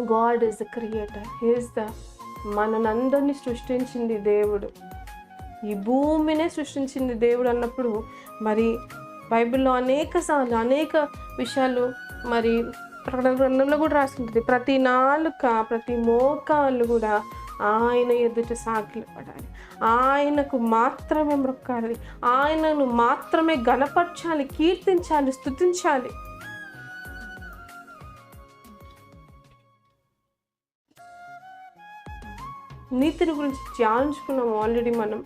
God is the creator he is the మననందరినీ సృష్టించింది దేవుడు. ఈ భూమినే సృష్టించింది దేవుడు అన్నప్పుడు మరి బైబిల్లో అనేక సార్లు అనేక విషయాలు మరి ప్రకటన గ్రంథంలో కూడా రాస్తుంటుంది ప్రతి నాలుక ప్రతి మోకాళ్ళు కూడా ఆయన ఎదుట సాకిలు పడాలి ఆయనకు మాత్రమే మొక్కాలి. ఆయనను మాత్రమే గణపరచాలి కీర్తించాలి స్థుతించాలి నీతిని గురించి ధ్యానించుకున్నాం ఆల్రెడీ మనం.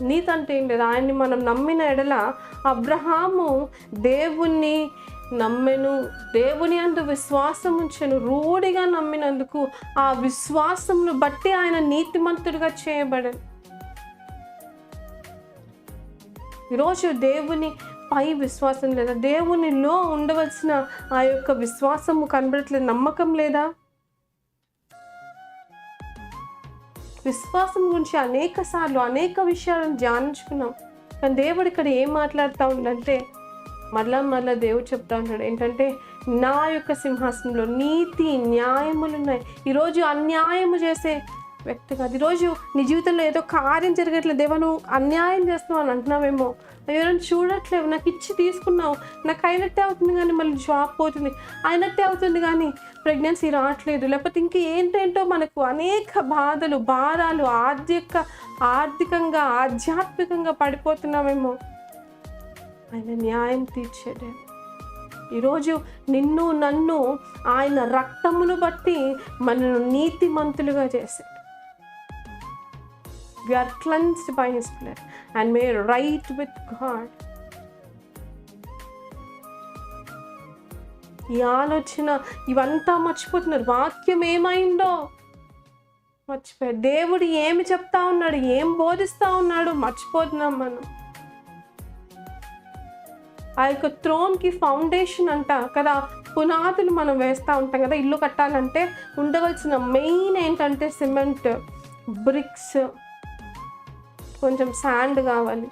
నీతి అంటే ఏం లేదు. ఆయన్ని మనం నమ్మిన ఎడల అబ్రహాము దేవుణ్ణి నమ్మెను దేవుని అందు విశ్వాసం ఉంచెను రూఢిగా నమ్మినందుకు ఆ విశ్వాసమును బట్టి ఆయన నీతిమంతుడిగా చేయబడను. ఈరోజు దేవుని పై విశ్వాసం లేదా దేవునిలో ఉండవలసిన ఆ యొక్క విశ్వాసము కనబడట్లేదు. నమ్మకం లేదా? విశ్వాసం గురించి అనేక సార్లు అనేక విషయాలను ధ్యానించుకున్నాం. కానీ దేవుడు ఇక్కడ ఏం మాట్లాడుతూ ఉండంటే మరలా మరలా దేవుడు చెప్తా ఉంటాడు. ఏంటంటే నా యొక్క సింహాసనంలో నీతి న్యాయములు ఉన్నాయి. ఈరోజు అన్యాయము చేసే వ్యక్తి కాదు. ఈరోజు నీ జీవితంలో ఏదో కార్యం జరగట్లేదు దేవా నువ్వు అన్యాయం చేస్తున్నావు అని అంటున్నావేమో. ఎవరైనా చూడట్లేవు. నాకు ఇచ్చి తీసుకున్నావు. నాకు అయినట్టే అవుతుంది కానీ మళ్ళీ జాబ్ పోతుంది. అయినట్టే అవుతుంది కానీ ప్రెగ్నెన్సీ రావట్లేదు. లేకపోతే ఇంక ఏంటేంటో మనకు అనేక బాధలు భారాలు ఆర్థిక ఆర్థికంగా ఆధ్యాత్మికంగా పడిపోతున్నామేమో. ఆయన న్యాయం తీర్చేదే ఈరోజు నిన్ను నన్ను ఆయన రక్తమును బట్టి మనను నీతిమంతులుగా చేసే we are cleansed by his blood and made right with God. ఈ ఆలోచన ఇవంతా మర్చిపోతున్నారు. వాక్యం ఏమైందో? మర్చిపోయారు దేవుడు ఏమి చెప్తా ఉన్నాడు ఏం బోధిస్తా ఉన్నాడు మర్చిపోతున్నాం మనం. ఆ యొక్క త్రోన్కి ఫౌండేషన్ అంట కదా పునాదులు మనం వేస్తూ ఉంటాం కదా ఇల్లు కట్టాలంటే ఉండవలసిన మెయిన్ ఏంటంటే సిమెంట్ బ్రిక్స్ కొంచెం శాండ్ కావాలి.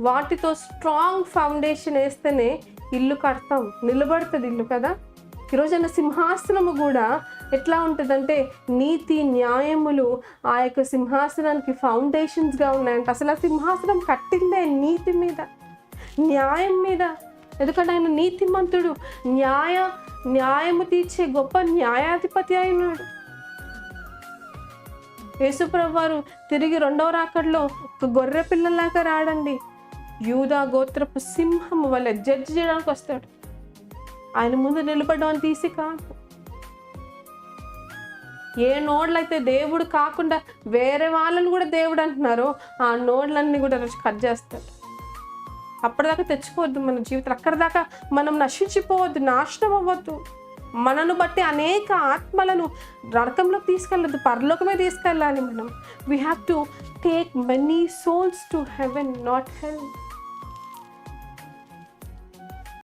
వాటితో స్ట్రాంగ్ ఫౌండేషన్ వేస్తేనే ఇల్లు కడతాం. నిలబడుతుంది ఇల్లు కదా? ఈరోజైన సింహాసనము కూడా ఎట్లా ఉంటుందంటే నీతి న్యాయములు ఆ యొక్క సింహాసనానికి ఫౌండేషన్స్గా ఉన్నాయంట. అసలు ఆ సింహాసనం కట్టిందే నీతి మీద న్యాయం మీద. ఎందుకంటే ఆయన నీతిమంతుడు న్యాయ న్యాయము తీర్చే గొప్ప న్యాయాధిపతి అయినాడు. యేసుప్రభు వారు తిరిగి రెండవ రాకడలో ఒక గొర్రె పిల్లలాగా రాడండి. యూదా గోత్రపు సింహం వల్ల జడ్జి చేయడానికి వస్తాడు. ఆయన ముందు నిలబడడం తీసి కాదు. ఏ నోడ్లయితే దేవుడు కాకుండా వేరే వాళ్ళని కూడా దేవుడు అంటున్నారో ఆ నోడ్లన్నీ కూడా రోజు కట్ చేస్తాడు. అప్పటిదాకా తెచ్చుకోవద్దు మన జీవితం అక్కడిదాకా మనం నశించిపోవద్దు నాశనం అవ్వద్దు. మనను బట్టి అనేక ఆత్మలను నరకంలోకి తీసుకెళ్ళదు పరలోకమే తీసుకెళ్ళాలి మనం. We have to take many souls to heaven not health